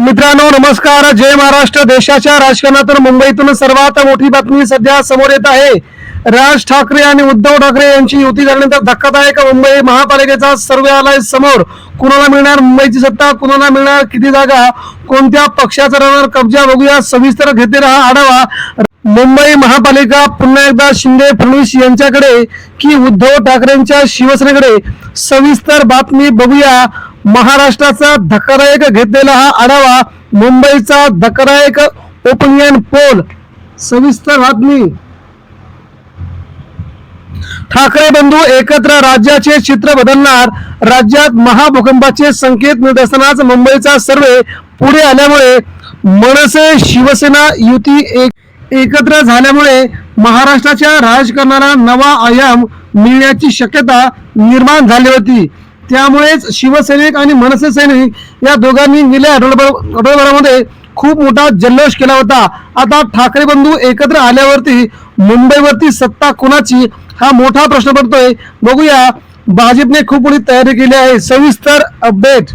मित्रांनो नमस्कार. जय महाराष्ट्र. देशाच्या राजकारणातून मुंबईतून सर्वात मोठी बातमी सध्या समोर येत आहे. राज ठाकरे आणि उद्धव ठाकरे यांची युती झाल्यानंतर धक्कादायक मुंबई महापालिकेचा सर्वे आलाय समोर. कुणाला मिळणार मुंबईची सत्ता? कुणाला मिळणार किती जागा? कोणत्या पक्षाचा राहणार कब्जा? बघूया. सविस्तर घेतलेला हा आढावा. मुंबई महापालिका पुन्हा एकदा शिंदे फडणवीस यांच्याकडे की उद्धव ठाकरेंच्या शिवसेनेकडे? सविस्तर बातमी बघूया. महाराष्ट्राचा धक्कादायक घेतलेला हा आढावा मुंबईचा धक्कादायक ओपिनियन पोल. सविस्तर बातमी. ठाकरे बंधू एकत्र राज्याचे चित्र बदलणार राज्यात महाभूकंपाचे संकेत मिळत असतानाच मुंबईचा सर्वे पुढे आल्यामुळे मनसे शिवसेना युती एक एकत्र झाल्यामुळे महाराष्ट्राच्या राजकारणाला नवा आयाम मिळण्याची शक्यता निर्माण झाली होती. त्यामुळेच शिवसैनिक आणि मनसे सैनिक या दोघांनी गेल्या आठवड्याभरामध्ये खूप मोठा जल्लोष केला होता. आता ठाकरे बंधू एकत्र आल्यावरती मुंबईवरती सत्ता कोणाची? हा मोठा प्रश्न पडतोय. बघूया. भाजपने खूप मोठी तयारी केली आहे. सविस्तर अपडेट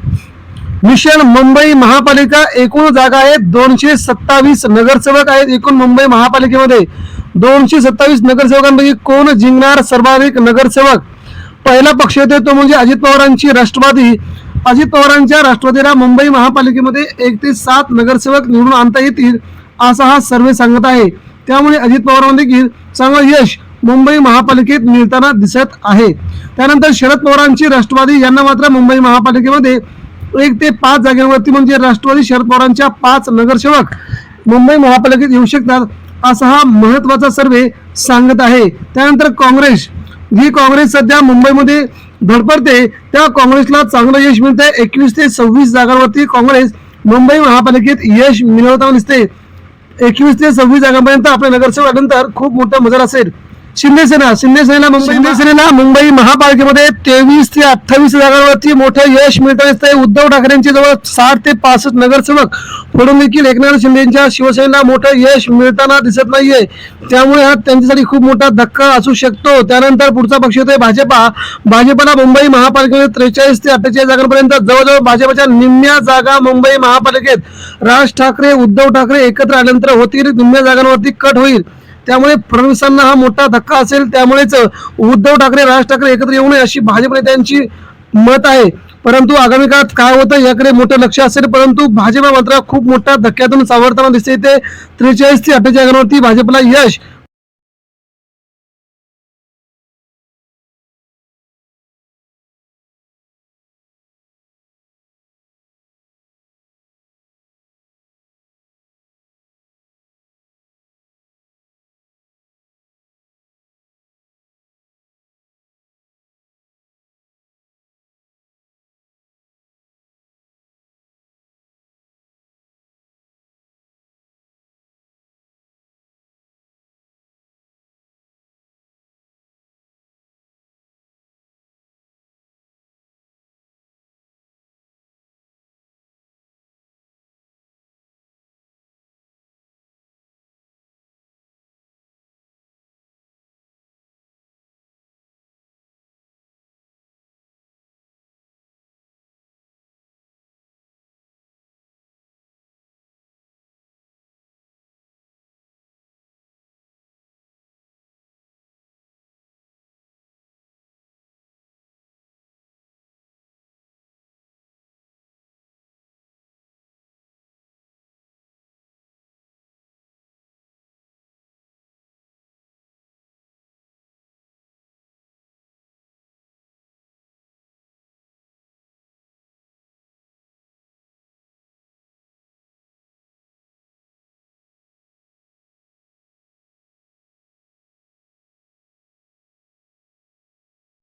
मिशन मुंबई महापालिका एकूण जागा आहेत. दोनशे सत्तावीस नगरसेवक आहेत एकूण मुंबई महापालिकेमध्ये. दोनशे सत्तावीस नगरसेवकांपैकी कोण जिंकणार सर्वाधिक नगरसेवक? पहिला पक्ष येतो तो म्हणजे अजित पवारांची राष्ट्रवादी. अजित पवारांच्या राष्ट्रवादीला मुंबई महापालिकेमध्ये एक ते सात नगरसेवक निवडून आणता येतील असा हा सर्वे सांगत आहे. त्यामुळे अजित पवारांना देखील चांगलं यश मुंबई महापालिकेत मिळताना दिसत आहे. त्यानंतर शरद पवारांची राष्ट्रवादी यांना मात्र मुंबई महापालिकेमध्ये एक ते पाच जागेवरती म्हणजे राष्ट्रवादी शरद पवारांच्या पाच नगरसेवक मुंबई महापालिकेत येऊ शकतात असा हा महत्त्वाचा सर्वे सांगत आहे. त्यानंतर काँग्रेस जी काँग्रेस सध्या मुंबईमध्ये धडपडते त्या काँग्रेसला चांगलं यश मिळतंय. एकवीस ते सव्वीस जागांवरती काँग्रेस मुंबई महापालिकेत यश मिळवताना दिसते. एकवीस ते सव्वीस जागांपर्यंत आपल्या नगरसेवकानंतर खूप मोठा मजर असेल. शिंदेसेना शिंदेसेनेला शिंदेसेनेला मुंबई महापालिकेमध्ये तेवीस ते अठ्ठावीस जागांवरती मोठं यश मिळत असते उद्धव ठाकरेंचे जवळ साठ ते पासष्ट नगरसेवक पडून देखील एकनाथ शिंदेच्या शिवसेनेला मोठं यश मिळताना दिसत नाहीये. त्यामुळे हा त्यांच्यासाठी खूप मोठा धक्का असू शकतो. त्यानंतर पुढचा पक्ष होतोय भाजपा. भाजपाला मुंबई महापालिकेमध्ये त्रेचाळीस ते अठ्ठेचाळीस जागांपर्यंत जवळजवळ भाजपच्या निम्म्या जागा मुंबई महापालिकेत. राज ठाकरे उद्धव ठाकरे एकत्र आल्यानंतर होतील. निम्म्या जागांवरती कट होईल. त्यामुळे फडणवीसांना हा मोठा धक्का असेल त्यामुळेच उद्धव ठाकरे राज ठाकरे एकत्र येऊ नये अशी भाजप नेत्यांची मत आहे. परंतु आगामी काळात काय होतं याकडे मोठं लक्ष असेल परंतु भाजप मात्र खूप मोठ्या धक्क्यातून सावरताना दिसते. ते त्रेचाळीस ते अठ्ठेचाळीस जागांवरती भाजपला यश